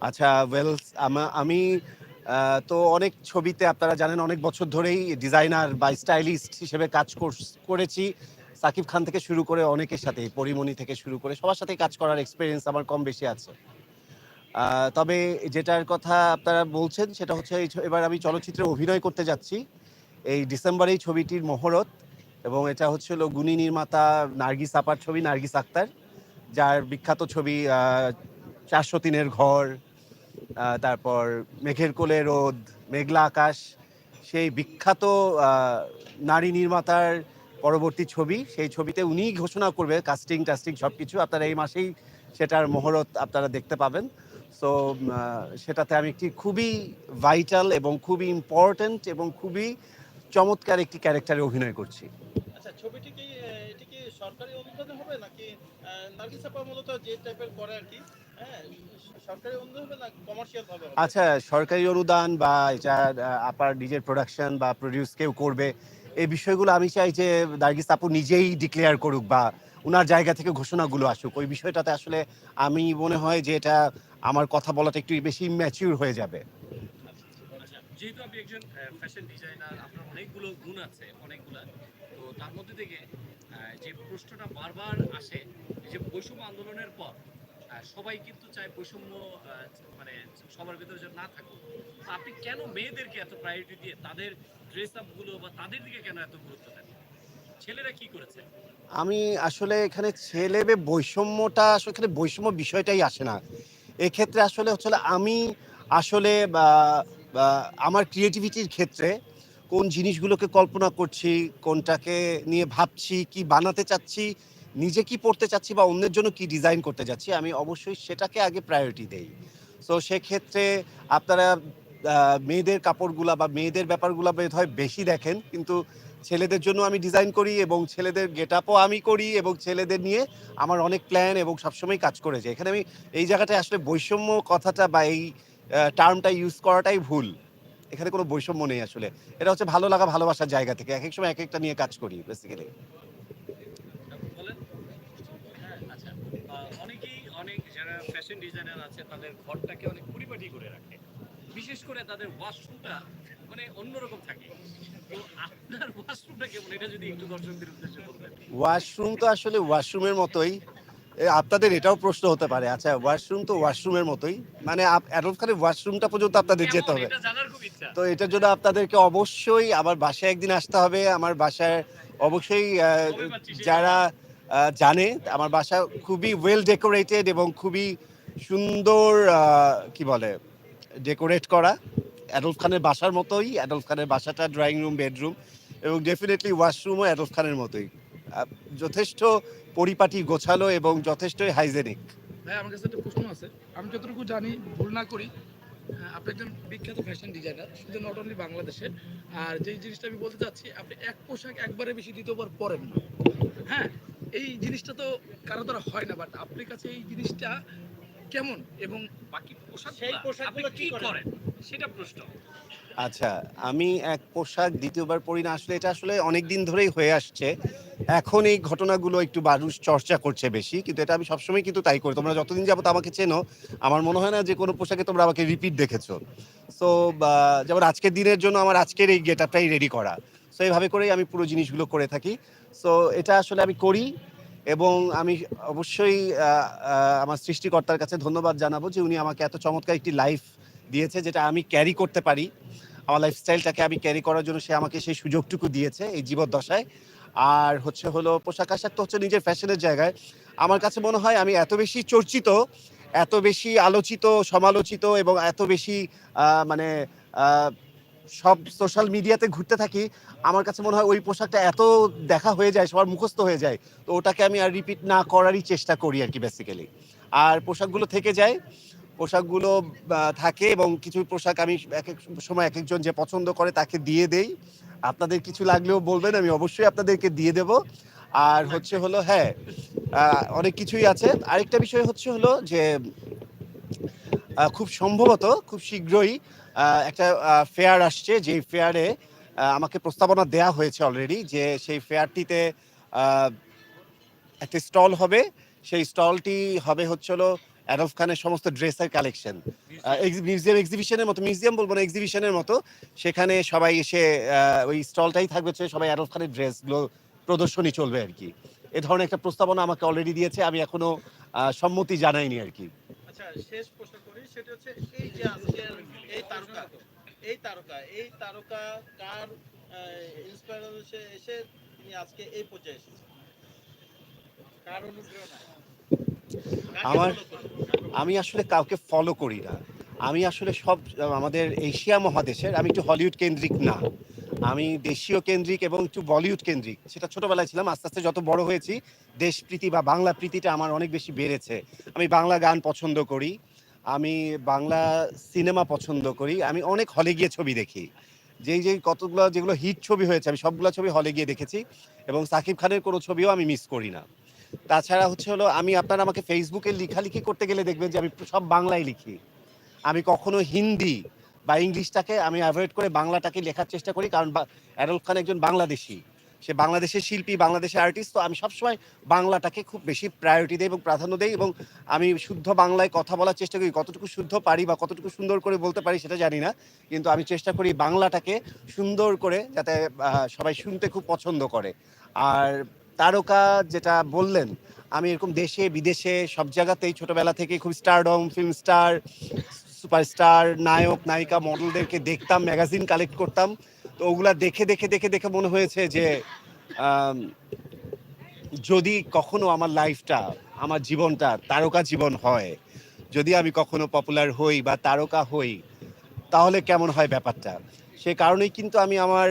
আচ্ছা ওয়েল আমি তো অনেক ছবিতে আপনারা জানেন, অনেক বছর ধরেই ডিজাইনার বা স্টাইলিস্ট হিসেবে কাজ কর- করেছি। সাকিব খান থেকে শুরু করে অনেকের সাথে, পরিমণি থেকে শুরু করে সবার সাথেই কাজ করার এক্সপিরিয়েন্স আমার কম বেশি আছে। তবে যেটার কথা আপনারা বলছেন, সেটা হচ্ছে এবার আমি চলচ্চিত্রে অভিনয় করতে যাচ্ছি। এই ডিসেম্বরেই ছবিটির মহরত এবং এটা হচ্ছিল গুণী নির্মাতা নার্গিস আপার ছবি, নার্গিস আক্তার, যার বিখ্যাত ছবি চারশো তিনের ঘর তারপর মেঘের কোলে রোদ, মেঘলা আকাশ, সেই বিখ্যাত নারী নির্মাতার পরবর্তী ছবি। সেই ছবিতে উনিই ঘোষণা করবে কাস্টিং টাস্টিং সব কিছু আপনারা এই মাসেই সেটার মহরত আপনারা দেখতে পাবেন। সো সেটাতে আমি একটি খুবই ভাইটাল এবং খুবই ইম্পর্ট্যান্ট এবং খুবই চমৎকার একটি ক্যারেক্টারে অভিনয় করছি। আচ্ছা ছবিটি কি সরকারি অনুদানে হবে নাকি নার্গিস আপা মূলত যে টাইপের করে আর কি? সরকারি অনুদান হবে না কমার্শিয়াল ভাবে হবে। আচ্ছা সরকারি অনুদান বা এটা আপার নিজের প্রোডাকশন বা প্রডিউস কেউ করবে এই বিষয়গুলো আমি চাই যে নার্গিস আপু নিজেই ডিক্লেয়ার করুক বা ওনার জায়গা থেকে ঘোষণাগুলো আসুক। ওই বিষয়টাতে আসলে আমি মনে হয় যে এটা আমার কথা বলাটা একটু বেশি ম্যাচিউর হয়ে যাবে। আচ্ছা যেহেতু আপনি একজন ফ্যাশন ডিজাইনার আপনার অনেকগুলো গুণ আছে অনেকগুলা। তো তার মধ্যে থেকে যে প্রশ্নটা বারবার আসে যে বৈষম্য আন্দোলনের পর সবাই কিন্তু চায় বৈষম্য মানে সবার ভিতরে যেন না থাকুক। আপনি কেন মেয়েদেরকে এত প্রায়োরিটি দিয়ে তাদের ড্রেস আপগুলো বা তাদের দিকে কেন এত গুরুত্ব দেন? ছেলেরা কি করেছে? আমি আসলে এখানে ছেলে মেয়ে বৈষম্যটা আসলে এখানে বৈষম্য বিষয়টাই আসে না। এক্ষেত্রে আসলে হচ্ছে আমি আসলে আমার ক্রিয়েটিভিটির ক্ষেত্রে কোন জিনিসগুলোকে কল্পনা করছি, কোনটাকে নিয়ে ভাবছি, কি বানাতে চাচ্ছি নিজে কি পড়তে চাচ্ছি বা অন্যের জন্য কি ডিজাইন করতে যাচ্ছি, আমি অবশ্যই সেটাকে আগে প্রায়োরিটি দেই। সো সেক্ষেত্রে আপনারা মেয়েদের কাপড়গুলা বা মেয়েদের ব্যাপারগুলা হয় বেশি দেখেন, কিন্তু ছেলেদের জন্য আমি ডিজাইন করি এবং ছেলেদের গেট আপও আমি করি এবং ছেলেদের নিয়ে আমার অনেক প্ল্যান এবং সবসময় কাজ করেছে এখানে আমি এই জায়গাটায় আসলে বৈষম্য কথাটা বা এই টার্মটা ইউজ করাটাই ভুল। এখানে কোনো বৈষম্য নেই আসলে। এটা হচ্ছে ভালো লাগা, ভালোবাসার জায়গা থেকে। এক এক সময় এক একটা নিয়ে কাজ করি বেসিক্যালি আপনি বলেন আচ্ছা আহ, অনেকেই অনেক যারা ফ্যাশন ডিজাইনার আছে তাদের ঘরটাকে অনেক পরিপাটি করে রাখে। বিশেষ করে তাদের ওয়াশরুমটা মানে অন্যরকম থাকে। তো আপনার ওয়াশরুমটা কেমন? এটা যদি একটু দর্শকদের উদ্দেশ্যে বলতেন। ওয়াশরুম তো আসলে ওয়াশরুমের মতোই। আপনাদের এটাও প্রশ্ন হতে পারে। আচ্ছা ওয়াশরুম তো ওয়াশরুমের মতোই। মানে অ্যাডলফ খানের ওয়াশরুমটা পর্যন্ত আপনাদের যেতে হবে। তো এটার জন্য আপনাদেরকে অবশ্যই আমার বাসায় একদিন আসতে হবে। আমার বাসায় অবশ্যই যারা জানে। আমার বাসা খুবই ওয়েল ডেকোরেটেড এবং খুবই সুন্দর কি বলে ডেকোরেট করা। অ্যাডলফ খানের বাসার মতোই। অ্যাডলফ খানের বাসাটা ড্রয়িং রুম বেডরুম এবং ডেফিনেটলি ওয়াশরুমও অ্যাডলফ খানের মতোই। যথেষ্ট পরিপাটি, গোছালো এবং যথেষ্টই হাইজেনিক ভাই, আমার কাছে একটা প্রশ্ন আছে। আমি যতটুকু জানি, ভুল না করি আপনি একজন বিখ্যাত ফ্যাশন ডিজাইনার শুধু নট অনলি বাংলাদেশে, আর যেই জিনিসটা আমি বলতে চাচ্ছি, আপনি এক পোশাক একবারে বেশি দ্বিতীয়বার পরেন না। হ্যাঁ? এই জিনিসটা তো কারও দ্বারা হয় না বাট আপনার কাছে এই জিনিসটা কেমন এবং বাকি পোশাক সেই পোশাকগুলো আপনি কি করেন? সেটা প্রশ্ন। আচ্ছা আমি এক পোশাক দ্বিতীয়বার পরি না আসলে এটা আসলে অনেক দিন ধরেই হয়ে আসছে। এখন এই ঘটনাগুলো একটু মানুষ চর্চা করছে বেশি কিন্তু এটা আমি সবসময় কিন্তু তাই করি। তোমরা যতদিন যাবত আমাকে চেনো আমার মনে হয় না যে কোনো পোশাকে তোমরা আমাকে রিপিট দেখেছ। সো যেমন আজকের দিনের জন্য আমার আজকের এই গেট আপটাই রেডি করা। সো এইভাবে করেই আমি পুরো জিনিসগুলো করে থাকি। সো এটা আসলে আমি করি এবং আমি অবশ্যই আমার সৃষ্টিকর্তার কাছে ধন্যবাদ জানাব যে উনি আমাকে এত চমৎকার একটি লাইফ দিয়েছে যেটা আমি ক্যারি করতে পারি। আমার লাইফস্টাইলটাকে আমি ক্যারি করার জন্য সে আমাকে সেই সুযোগটুকু দিয়েছে এই জীবদ্দশায়। আর হচ্ছে হলো পোশাক আশাক তো হচ্ছে নিজের ফ্যাশনের জায়গায়। আমার কাছে মনে হয় আমি এত বেশি চর্চিত, এত বেশি আলোচিত, সমালোচিত এবং এত বেশি মানে সব সোশ্যাল মিডিয়াতে ঘুরতে থাকি, আমার কাছে মনে হয় ওই পোশাকটা এত দেখা হয়ে যায়, সবার মুখস্থ হয়ে যায়, তো ওটাকে আমি আর রিপিট না করারই চেষ্টা করি আর কি বেসিক্যালি আর পোশাকগুলো থেকে যায়, পোশাকগুলো থাকে এবং কিছু পোশাক আমি এক এক সময় এক একজন যে পছন্দ করে তাকে দিয়ে দেই। আপনাদের কিছু লাগলেও বলবেন, আমি অবশ্যই আপনাদেরকে দিয়ে দেব। আর হচ্ছে হলো হ্যাঁ অনেক কিছুই আছে। আরেকটা বিষয় হচ্ছে হলো যে খুব সম্ভবত, খুব শীঘ্রই একটা ফেয়ার আসছে, যেই ফেয়ারে আমাকে প্রস্তাবনা দেয়া হয়েছে অলরেডি যে সেই ফেয়ারটিতে একটা স্টল হবে। সেই স্টলটি হবে হচ্ছে হলো অ্যাডলফ খানের সমস্ত ড্রেসের কালেকশন মিউজিয়াম এক্সিবিশনের মতো মিউজিয়াম বলব না এক্সিবিশনের মতো। সেখানে সবাই এসে ওই স্টলটাই থাকবে হচ্ছে সবাই অ্যাডলফ খানের ড্রেসগুলো প্রদর্শনী চলবে আর কি। এ ধরনের একটা প্রস্তাবনা আমাকে অলরেডি দিয়েছে, আমি এখনও সম্মতি জানাইনি আর কি। আচ্ছা শেষ প্রশ্ন করি, সেটা হচ্ছে এই যে এই তারকা এই তারকা কার ইন্সপায়ার এসে তিনি আজকে এই পর্যায়ে এসেছেন? কার অনুপ্রেরণায় আমার- আমি আসলে কাউকে ফলো করি না। আমি আসলে সব আমাদের এশিয়া মহাদেশের আমি একটু হলিউড কেন্দ্রিক না। আমি দেশীয় কেন্দ্রিক এবং একটু বলিউড কেন্দ্রিক। সেটা ছোটবেলায় ছিলাম আস্তে আস্তে যত বড় হয়েছি দেশপ্রীতি বা বাংলা প্রীতিটা আমার অনেক বেশি বেড়েছে। আমি বাংলা গান পছন্দ করি। আমি বাংলা সিনেমা পছন্দ করি। আমি অনেক হলে গিয়ে ছবি দেখি। যেই যেই কতগুলো, যেগুলো হিট ছবি হয়েছে, আমি সবগুলো ছবি হলে গিয়ে দেখেছি এবং সাকিব খানের কোনো ছবিও আমি মিস করি না। তাছাড়া হচ্ছে হলো, আমি আপনারা আমাকে ফেসবুকে লেখালেখি করতে গেলে দেখবেন যে আমি সব বাংলায় লিখি। আমি কখনো হিন্দি বা ইংলিশটাকে আমি অ্যাভয়েড করে বাংলাটাকে লেখার চেষ্টা করি, কারণ অ্যাডলফ খান একজন বাংলাদেশি। সে বাংলাদেশের শিল্পী, বাংলাদেশের আর্টিস্ট তো আমি সবসময় বাংলাটাকে খুব বেশি প্রায়োরিটি দিই এবং প্রাধান্য দিই এবং আমি শুদ্ধ বাংলায় কথা বলার চেষ্টা করি, কতটুকু শুদ্ধ পারি বা কতটুকু সুন্দর করে বলতে পারি সেটা জানি না, কিন্তু আমি চেষ্টা করি বাংলাটাকে সুন্দর করে যাতে সবাই শুনতে খুব পছন্দ করে। আর তারকা যেটা বললেন, আমি এরকম দেশে, বিদেশে, সব জায়গাতেই ছোটবেলা থেকে খুব স্টারডম ফিল্ম স্টার সুপারস্টার নায়ক, নায়িকা মডেলদেরকে দেখতাম ম্যাগাজিন কালেক্ট করতাম। তো ওগুলা দেখে দেখে দেখে দেখে মনে হয়েছে যে যদি কখনো আমার লাইফটা আমার জীবনটা তারকা জীবন হয় যদি আমি কখনো পপুলার হই বা তারকা হই তাহলে কেমন হয় ব্যাপারটা সে কারণেই কিন্তু আমি আমার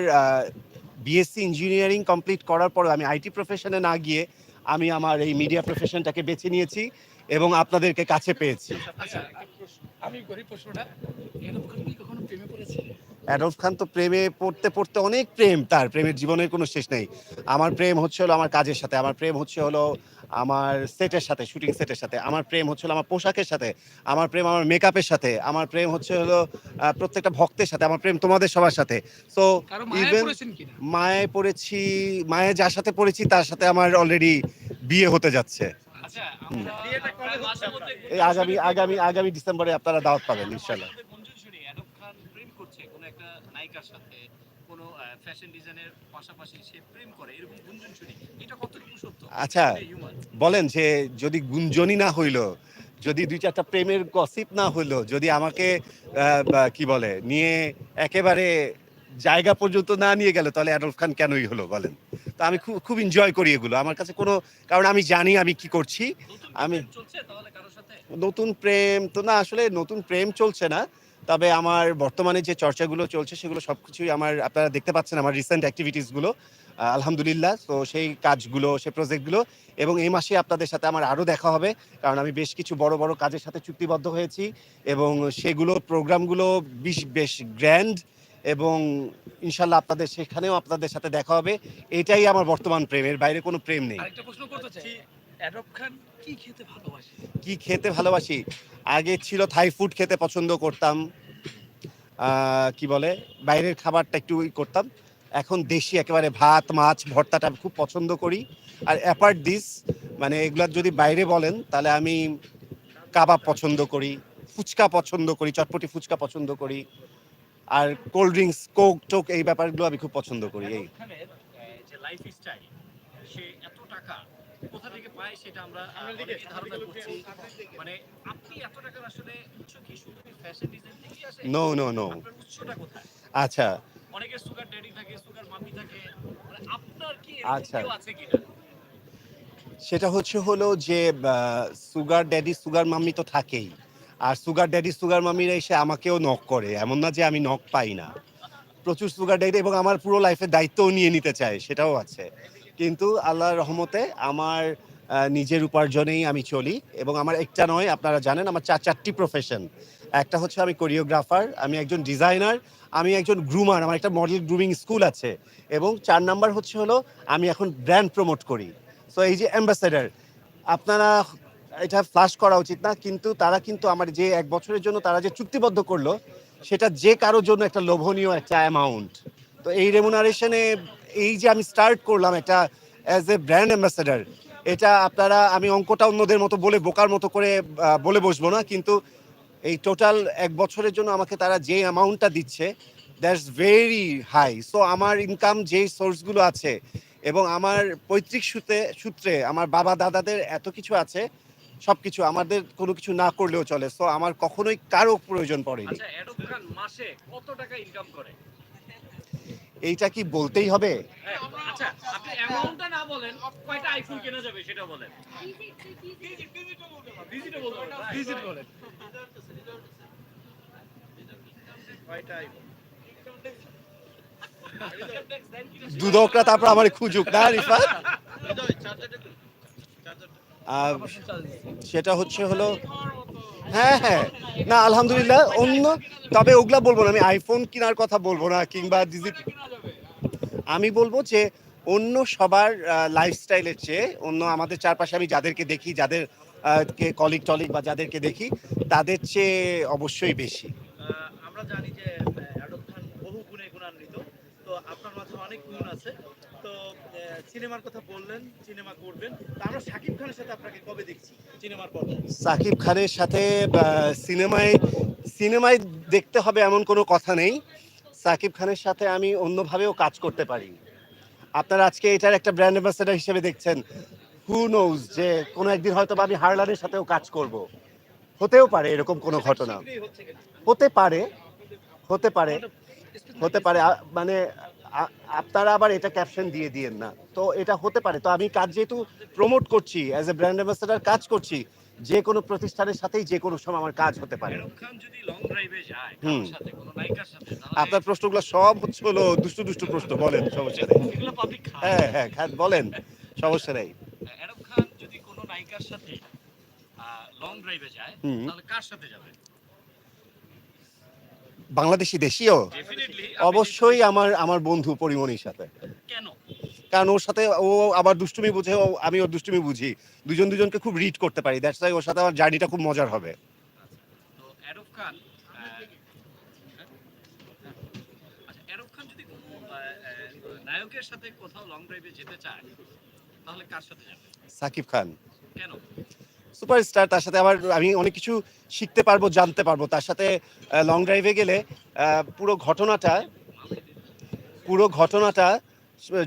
বিএসসি ইঞ্জিনিয়ারিং কমপ্লিট করার পর আমি আইটি প্রফেশনে না গিয়ে আমি আমার এই মিডিয়া প্রফেশনটাকে বেছে নিয়েছি এবং আপনাদেরকে কাছে পেয়েছি আচ্ছা আমি করি প্রশ্নটা এরকম করে কি কখনো প্রেমে পড়েছে অ্যাডলফ খান তো প্রেমে পড়তে পড়তে অনেক প্রেম তার প্রেমের জীবনের কোনো শেষ নেই। আমার প্রেম হচ্ছে হলো আমার কাজের সাথে আমার প্রেম হচ্ছে হলো আমার সেটের সাথে শুটিং সেটের সাথে আমার প্রেম হচ্ছে হলো আমার পোশাকের সাথে আমার প্রেম আমার মেকআপের সাথে আমার প্রেম হচ্ছে হলো প্রত্যেকটা ভক্তের সাথে আমার প্রেম তোমাদের সবার সাথে। সো ইভেন মায়ে পড়েছি মায়ে যার সাথে পড়েছি তার সাথে আমার অলরেডি বিয়ে হতে যাচ্ছে। আচ্ছা এই আগামী আগামী আগামী ডিসেম্বরে আপনারা দাওয়াত পাবেন ইনশাল্লাহ মাঝে মধ্যে গুঞ্জন শুনি অ্যাডম খান প্রেম করছে কোনো একটা নায়িকার সাথে কোনো ফ্যাশন ডিজাইনের পাশাপাশি সে প্রেম করে এরকম গুঞ্জন শুনি এটা কতটুকু সত্য? আচ্ছা। বলেন যে যদি গুঞ্জনই না হইল যদি দুই চারটা প্রেমের গসিপ না হইল যদি আমাকে কি বলে নিয়ে একেবারে জায়গা পর্যন্ত না নিয়ে গেল তাহলে অ্যাডলফ খান কেনই হলো বলেন? তো আমি খুব খুব এনজয় করি এগুলো। আমার কাছে কোনো কারণ আমি জানি আমি কি করছি। আমি- নতুন প্রেম তো না আসলে নতুন প্রেম চলছে না। তবে আমার বর্তমানে যে চর্চাগুলো চলছে, সেগুলো সব কিছুই আমার, আপনারা দেখতে পাচ্ছেন আমার রিসেন্ট অ্যাক্টিভিটিসগুলো আলহামদুলিল্লাহ, তো সেই কাজগুলো, সেই প্রজেক্টগুলো এবং এই মাসে আপনাদের সাথে আমার আরও দেখা হবে, কারণ আমি বেশ কিছু বড় বড় কাজের সাথে চুক্তিবদ্ধ হয়েছি। এবং সেগুলো, প্রোগ্রামগুলো বেশ বেশ গ্র্যান্ড এবং ইনশাল্লাহ আপনাদের, সেখানেও আপনাদের সাথে দেখা হবে। এটাই আমার বর্তমান প্রেমের বাইরে কোনো প্রেম নেই। প্রশ্ন করতে চাই। খান কি খেতে ভালোবাসে? কি খেতে ভালোবাসি? আগে ছিল থাই ফুড খেতে পছন্দ করতাম। কি বলে? বাইরের খাবারটা একটু করতাম। এখন দেশি একেবারে ভাত মাছ ভর্তাটা খুব পছন্দ করি। আর অ্যাপার্ট দিস মানে এগুলার যদি বাইরে বলেন তাহলে আমি কাবাব পছন্দ করি ফুচকা পছন্দ করি চটপটি ফুচকা পছন্দ করি। আর কোল্ড ড্রিঙ্কস কোক টোক এই ব্যাপারগুলো আমি খুব পছন্দ করি এই। যে লাইফ স্টাইল সে এত টাকা কোথা থেকে পায় সেটা আমরা ধারণা করছি। মানে আপনি এত টাকার আসলে উৎস কি শুধু ফ্যাশন ডিজাইন থেকেই আসে? নো নো নো উৎসটা কোথায়? আচ্ছা। অনেকের সুগার ড্যাডি থাকে সুগার মাম্মি থাকে। মানে আপনার কি আচ্ছা। আচ্ছা আছে কিনা? সেটা হচ্ছে হলো যে সুগার ড্যাডি সুগার মাম্মি তো থাকেই। আর সুগার ড্যাডি সুগার মাম্মিরা এসে আমাকেও নক করে। এমন না যে আমি নক পাই না। প্রচুর সুগার ড্যাডি এবং আমার পুরো লাইফের দায়িত্বও নিয়ে নিতে চায়, সেটাও আছে। কিন্তু আল্লাহর রহমতে আমার নিজের উপার্জনেই আমি চলি এবং আমার একটা নয়, আপনারা জানেন, আমার চার চারটি প্রফেশন একটা হচ্ছে আমি কোরিওগ্রাফার আমি একজন ডিজাইনার আমি একজন গ্রুমার আমার একটা মডেল গ্রুমিং স্কুল আছে এবং চার নাম্বার হচ্ছে হলো, আমি এখন ব্র্যান্ড প্রমোট করি। সো এই যে অ্যাম্বাসেডার আপনারা, এটা ফ্লাশ করা উচিত না, কিন্তু তারা কিন্তু আমার যে এক বছরের জন্য তারা যে চুক্তিবদ্ধ করল সেটা যে কারোর জন্য একটা লোভনীয় একটা অ্যামাউন্ট তো এই রেমুনারেশনে এই যে আমি স্টার্ট করলাম এটা অ্যাজ এ ব্র্যান্ড অ্যাম্বাসেডার এটা আপনারা, আমি অঙ্কটা অন্যদের মতো বলে বোকার মতো করে বলে বসবো না, কিন্তু এই টোটাল এক বছরের জন্য আমাকে তারা যে অ্যামাউন্টটা দিচ্ছে দ্যাটস ভেরি হাই সো আমার ইনকাম যেই সোর্সগুলো আছে এবং আমার পৈতৃক সূত্রে সূত্রে, আমার বাবা দাদাদের এত কিছু আছে সব কিছু আমাদের কোনো কিছু না করলেও চলে সো আমার কখনোই কারও প্রয়োজন পড়েনি। আচ্ছা মাসে কত টাকা ইনকাম করে? এইটা কি বলতেই হবে? হ্যাঁ, আচ্ছা আপনি অ্যামাউন্টটা না বলেন কয়টা আইফোন কেনা যাবে সেটা বলেন। ডিজিটে বলবেন Visit বলেন। কয়টাই দুদকরা তারপর আমার খুঁজুক না রিফা সেটা হচ্ছে হলো হ্যাঁ হ্যাঁ না, আলহামদুলিল্লাহ, অন্য, তবে ওগুলা বলব না, আমি আইফোন কেনার কথা বলব না, কিংবা আমি বলব যে অন্য সবার লাইফস্টাইলের চেয়ে, অন্য আমাদের চারপাশে আমি যাদেরকে দেখি, যাদের কে কলিগ টলিগ বা যাদেরকে দেখি, তাদের চেয়ে অবশ্যই বেশি। আমরা জানি যে বহু গুণে গুণান্বিত, তো আপনার মাঝে অনেক গুণ আছে। সিনেমার কথা বললেন সিনেমা করবেন। তো আমরা শাকিব খানের সাথে আপনাকে কবে দেখছি? সিনেমার পর্দায় সাকিব খানের সাথে সিনেমায় সিনেমায় দেখতে হবে এমন কোনো কথা নেই। সাকিব খানের সাথে আমি অন্যভাবেও কাজ করতে পারি। আপনারা আজকে এটার একটা ব্র্যান্ড অ্যাম্বাসেডার হিসেবে দেখছেন। হু নোজ যে কোনো একদিন হয়তো বা আমি হারলানের সাথেও কাজ করব। হতেও পারে এরকম কোনো ঘটনা? হতে পারে। হতে পারে। হতে পারে। মানে আপনারা আবার এটা ক্যাপশন দিয়ে দিয়েন না। তো এটা হতে পারে। তো আমি কাজ যেহেতু প্রমোট করছি অ্যাজ এ ব্র্যান্ড অ্যাম্বাসেডার কাজ করছি যে কোনো প্রতিষ্ঠানের সাথেই যে কোনো সময় আমার কাজ হতে পারে। হুম। আপনার প্রশ্নগুলো সব হচ্ছে হলো দুষ্টু দুষ্টু প্রশ্ন বলেন সমস্যা নেই। হ্যাঁ হ্যাঁ বলেন সমস্যা নেই। যদি কোনো নায়িকার সাথে লং ড্রাইভে যায় তাহলে কার সাথে যাবে? বাংলাদেশি দেশীয়? অবশ্যই আমার আমার বন্ধু পরিমণির সাথে। কেন? কারণ ওর সাথে ও আবার দুষ্টুমি বুঝে ও আমি ওর দুষ্টুমি বুঝি। দুজন দুজনকে খুব রিড করতে পারি। দ্যাটস ওয়াই ওর সাথে আমার জার্নিটা খুব মজার হবে। আচ্ছা অ্যাডব খান যদি কোনো আহ, আহ, নায়কের সাথে কোথাও লং ড্রাইভে যেতে চায় তাহলে কার সাথে যাবে? সাকিব খান। কেন? সুপারস্টার তার সাথে আবার আমি অনেক কিছু শিখতে পারব জানতে পারব। তার সাথে লং ড্রাইভে গেলে পুরো ঘটনাটা পুরো ঘটনাটা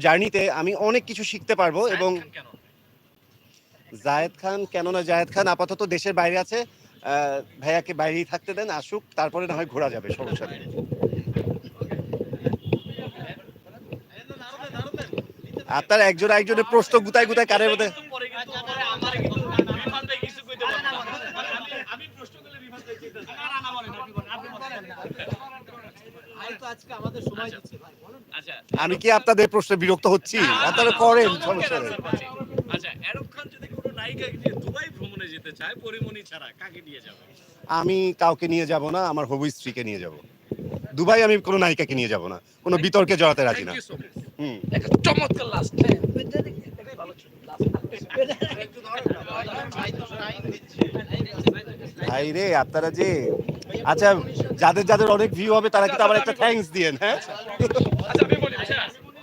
জার্নিতে আমি অনেক কিছু শিখতে পারব এবং শাহিদ খান কেন? জায়েদ খান কেননা জায়েদ খান আপাতত দেশের বাইরে আছে। ভাইয়াকে বাইরেই থাকতে দেন আসুক তারপরে না হয় ঘোরা যাবে সমস্যা নেই। আপনার একজন একজনের প্রশ্ন গুতায় গুতায় কানের মধ্যে কিন্তু পরে কিন্তু পরে আমার কিন্তু রিফান ভাই কিছু কইতে পারবে না। আমি- আমি প্রশ্ন করলে রিফান ভাই চিন্তা আচ্ছা আমি কি আপনাদের প্রশ্নে বিরক্ত হচ্ছি? আপনারা করেন সমস্যা নেই। আচ্ছা অ্যারব খান যদি কোনো নায়িকাকে নিয়ে দুবাই ভ্রমণে যেতে চায় পরিমণি ছাড়া কাকে নিয়ে যাবে? আমি কাউকে নিয়ে যাব না আমার হবু স্ত্রীকে নিয়ে যাব। দুবাই আমি কোনো নায়িকাকে নিয়ে যাব না কোনো বিতর্কে জড়াতে রাজি না। Thank you হুম। একটা চমৎকার লাস্ট ভাই রে আপনারা যে আচ্ছা যাদের যাদের অনেক ভিউ হবে তারা কিন্তু আবার একটা থ্যাঙ্কস দিয়েন হ্যাঁ? আচ্ছা আমি বলি আচ্ছা বলি,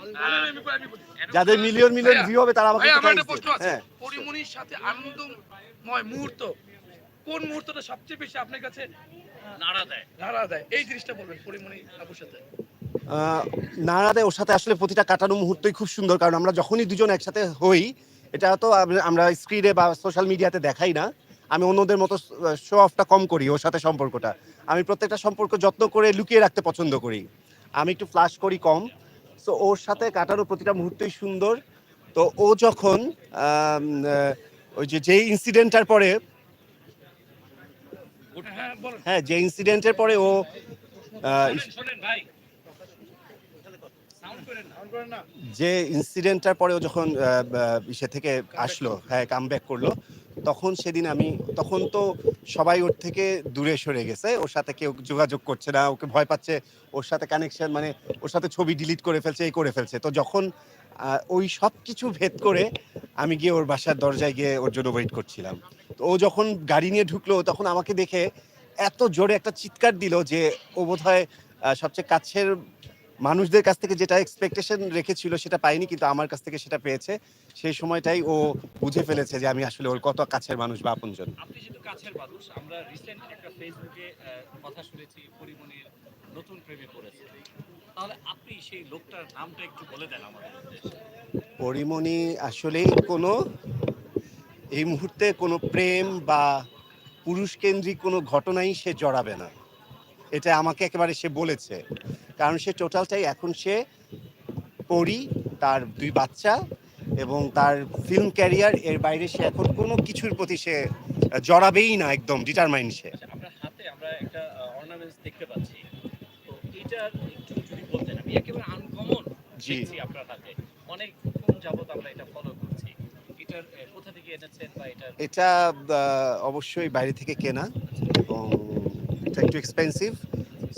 আমি বলি। যাদের মিলিয়ন মিলিয়ন ভিউ হবে তারা আমাকে আমার একটা প্রশ্ন আছে। হ্যাঁ। পরিমণির সাথে আনন্দময় মুহূর্ত কোন মুহূর্তটা সবচেয়ে বেশি আপনার কাছে নাড়া দেয়? নাড়া দেয়? এই জিনিসটা বলবেন পরিমণি আপুর সাথে। আহ, নারাদে ওর সাথে আসলে প্রতিটা কাটানো মুহূর্তই খুব সুন্দর কারণ আমরা যখনই দুজন একসাথে হই এটা তো আমরা স্ক্রিনে বা সোশ্যাল মিডিয়াতে দেখাই না। আমি অন্যদের মতো শো অফটা কম করি ওর সাথে সম্পর্কটা। আমি প্রত্যেকটা সম্পর্ক যত্ন করে লুকিয়ে রাখতে পছন্দ করি। আমি একটু ফ্লাশ করি কম। সো ওর সাথে কাটানো প্রতিটা মুহূর্তই সুন্দর। তো ও যখন ওই যে যেই ইনসিডেন্টটার পরে হ্যাঁ হ্যাঁ যে ইনসিডেন্টের পরে ও আহ, শোনেন, শোনেন ভাই সাউন্ড করেন না যে ইনসিডেন্টটার পরেও যখন ইসে থেকে আসলো হ্যাঁ কাম ব্যাক করল তখন সেদিন আমি তখন তো সবাই ওর থেকে দূরে সরে গেছে ওর সাথে কেউ যোগাযোগ করছে না ওকে ভয় পাচ্ছে ওর সাথে কানেকশন মানে ওর সাথে ছবি ডিলিট করে ফেলছে এই করে ফেলছে। তো যখন ওই সব কিছু ভেদ করে আমি গিয়ে ওর বাসার দরজায় গিয়ে ওর জন্য ওয়েট করছিলাম। তো ও যখন গাড়ি নিয়ে ঢুকলো তখন আমাকে দেখে এত জোরে একটা চিৎকার দিল যে ও বোধহয় সবচেয়ে কাছের মানুষদের কাছ থেকে যেটা এক্সপেকটেশন রেখেছিল সেটা পাইনি কিন্তু আমার কাছ থেকে সেটা পেয়েছে। সেই সময়টাই ও বুঝে ফেলেছে যে আমি আসলে ওর কত কাছের মানুষ বা আপনজন। আপনি যেহেতু কাছের মানুষ আমরা রিসেন্ট একটা ফেসবুকে কথা শুনেছি নতুন প্রেমে পড়েছে। তাহলে আপনি সেই লোকটার নামটা একটু বলে দেন আমাদের পরিমণি আসলেই কোনো এই মুহূর্তে কোনো প্রেম বা পুরুষকেন্দ্রিক কোনো ঘটনাই সে জড়াবে না। এটা আমাকে একেবারে সে বলেছে। কারণ সে টোটালটাই এখন সে পড়ি তার দুই বাচ্চা এবং তার ফিল্ম ক্যারিয়ার এর বাইরে সে এখন কোনো কিছুর প্রতি সে জড়াবেই না একদম ডিটারমাইন্ড সে। আচ্ছা হাতে আমরা একটা অর্নামেন্টস দেখতে পাচ্ছি। তো এটার একটু যদি বলতেন আমি একেবারে আনকমন জি। আপনার হাতে। অনেকক্ষণ যাবত আমরা এটা ফলো করছি। এটার কোথা থেকে এনেছেন বা এটার? এটা অবশ্যই বাইরে থেকে কেনা। এবং এটা একটু এক্সপেন্সিভ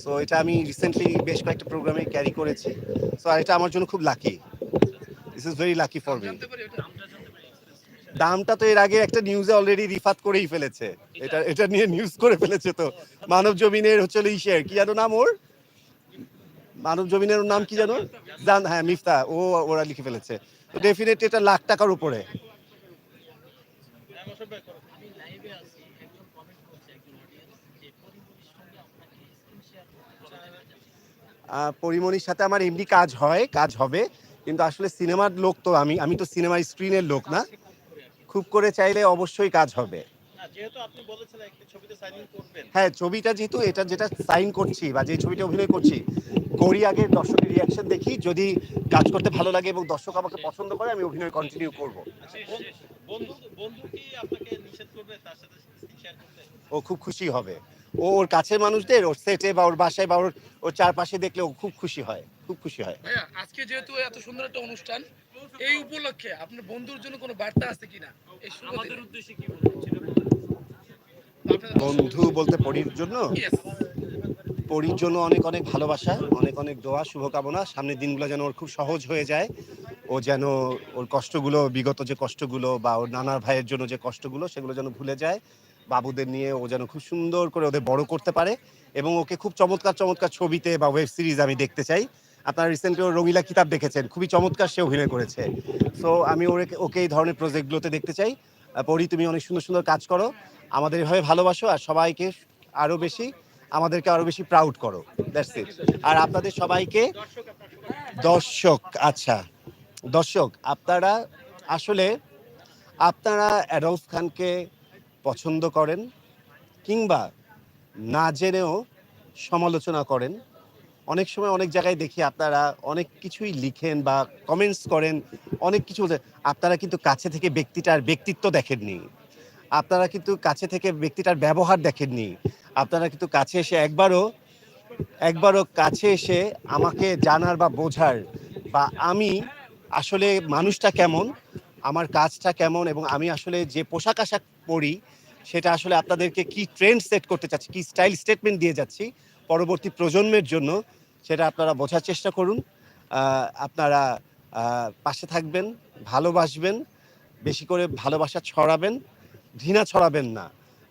সো এটা আমি রিসেন্টলি বেশ কয়েকটা প্রোগ্রামে ক্যারি করেছি সো আর এটা আমার জন্য খুব lucky this is very lucky for me দামটা তো এর আগে একটা নিউজে অলরেডি রিফাত করেই ফেলেছে, এটা এটা নিয়ে নিউজ করে ফেলেছে তো, মানব জমিনের হচ্ছে ইসের কি জানো নাম ওর? মানব জমিনের নাম কি জানো? জান হ্যাঁ মিফতা, ও, ওরা লিখে ফেলেছে, তো ডেফিনেটলি এটা লাখ টাকার উপরে হ্যাঁ, মোশাররফ ভাই, করো। আমি লাইভে আছি একজন কমেন্ট করছে একজন অডিয়েন্স যে পরিমণির সঙ্গে আপনাকে স্ক্রিন শেয়ার করা যাবে আহ, পরিমণির সাথে আমার এমনি কাজ হয় কাজ হবে। কিন্তু আসলে সিনেমার লোক তো আমি আমি তো সিনেমার স্ক্রিনের লোক না। খুব করে চাইলে অবশ্যই কাজ হবে। হ্যাঁ ছবিটা যেহেতু এটা যেটা সাইন করছি বা যে ছবিটা অভিনয় করছি করি আগে দর্শকের রিয়াকশন দেখি। যদি কাজ করতে ভালো লাগে এবং দর্শক আমাকে পছন্দ করে আমি অভিনয় কন্টিনিউ করব। আচ্ছা ও খুব খুশি হবে। ও ওর কাছের মানুষদের ওর সেটে বা ওর বাসায় বা ওর ওর চারপাশে দেখলে ও খুব খুশি হয় খুব খুশি হয়। ভাইয়া আজকে যেহেতু এত সুন্দর একটা অনুষ্ঠান এই উপলক্ষে আপনার বন্ধুর জন্য কোনো বার্তা আছে কিনা? এই শুভ আমাদের উদ্দেশ্যে কি বন্ধু বলতে পরির জন্য? পরির জন্য অনেক অনেক ভালোবাসা অনেক অনেক দোয়া শুভকামনা। সামনের দিনগুলো যেন ওর খুব সহজ হয়ে যায় ও যেন ওর কষ্টগুলো বিগত যে কষ্টগুলো বা ওর নানার ভাইয়ের জন্য যে কষ্টগুলো সেগুলো যেন ভুলে যায়। বাবুদের নিয়ে ও যেন খুব সুন্দর করে ওদের বড় করতে পারে এবং ওকে খুব চমৎকার চমৎকার ছবিতে বা ওয়েব সিরিজ আমি দেখতে চাই। আপনারা রিসেন্টলি ওর রঙিলা কিতাব দেখেছেন, খুবই চমৎকার সে অভিনয় করেছে। সো আমি ওরে, ওকে এই ধরনের প্রজেক্টগুলোতে দেখতে চাই। পরি, তুমি অনেক সুন্দর সুন্দর কাজ করো। আমাদের এভাবে ভালোবাসো আর সবাইকে আরও বেশি, আমাদেরকে আরও বেশি প্রাউড করো। দ্যাটস ইট আর আপনাদের সবাইকে দর্শক আচ্ছা দর্শক, আপনারা আসলে, আপনারা অ্যাডলফ খানকে পছন্দ করেন কিংবা না জেনেও সমালোচনা করেন, অনেক সময় অনেক জায়গায় দেখি আপনারা অনেক কিছুই লিখেন বা কমেন্টস করেন, অনেক কিছু আপনারা কিন্তু কাছে থেকে ব্যক্তিটার ব্যক্তিত্ব দেখেননি, আপনারা কিন্তু কাছে থেকে ব্যক্তিটার ব্যবহার দেখেননি, আপনারা কিন্তু কাছে এসে একবারও একবারও কাছে এসে আমাকে জানার বা বোঝার বা আমি আসলে মানুষটা কেমন আমার কাজটা কেমন এবং আমি আসলে যে পোশাক আশাক পরি সেটা আসলে আপনাদেরকে কি ট্রেন্ড সেট করতে চাচ্ছি কি স্টাইল স্টেটমেন্ট দিয়ে যাচ্ছি পরবর্তী প্রজন্মের জন্য সেটা আপনারা বোঝার চেষ্টা করুন। আপনারা পাশে থাকবেন ভালোবাসবেন বেশি করে ভালোবাসা ছড়াবেন ঘৃণা ছড়াবেন না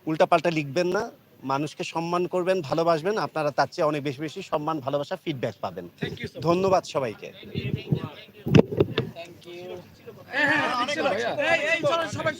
উল্টাপাল্টা লিখবেন না মানুষকে সম্মান করবেন ভালোবাসবেন আপনারা তার চেয়ে অনেক বেশি বেশি সম্মান ভালোবাসা ফিডব্যাক পাবেন। ধন্যবাদ সবাইকে থ্যাংক ইউ হ্যাঁ হ্যাঁ ঠিক ছিল ভাইয়া এই এই চলো সবাই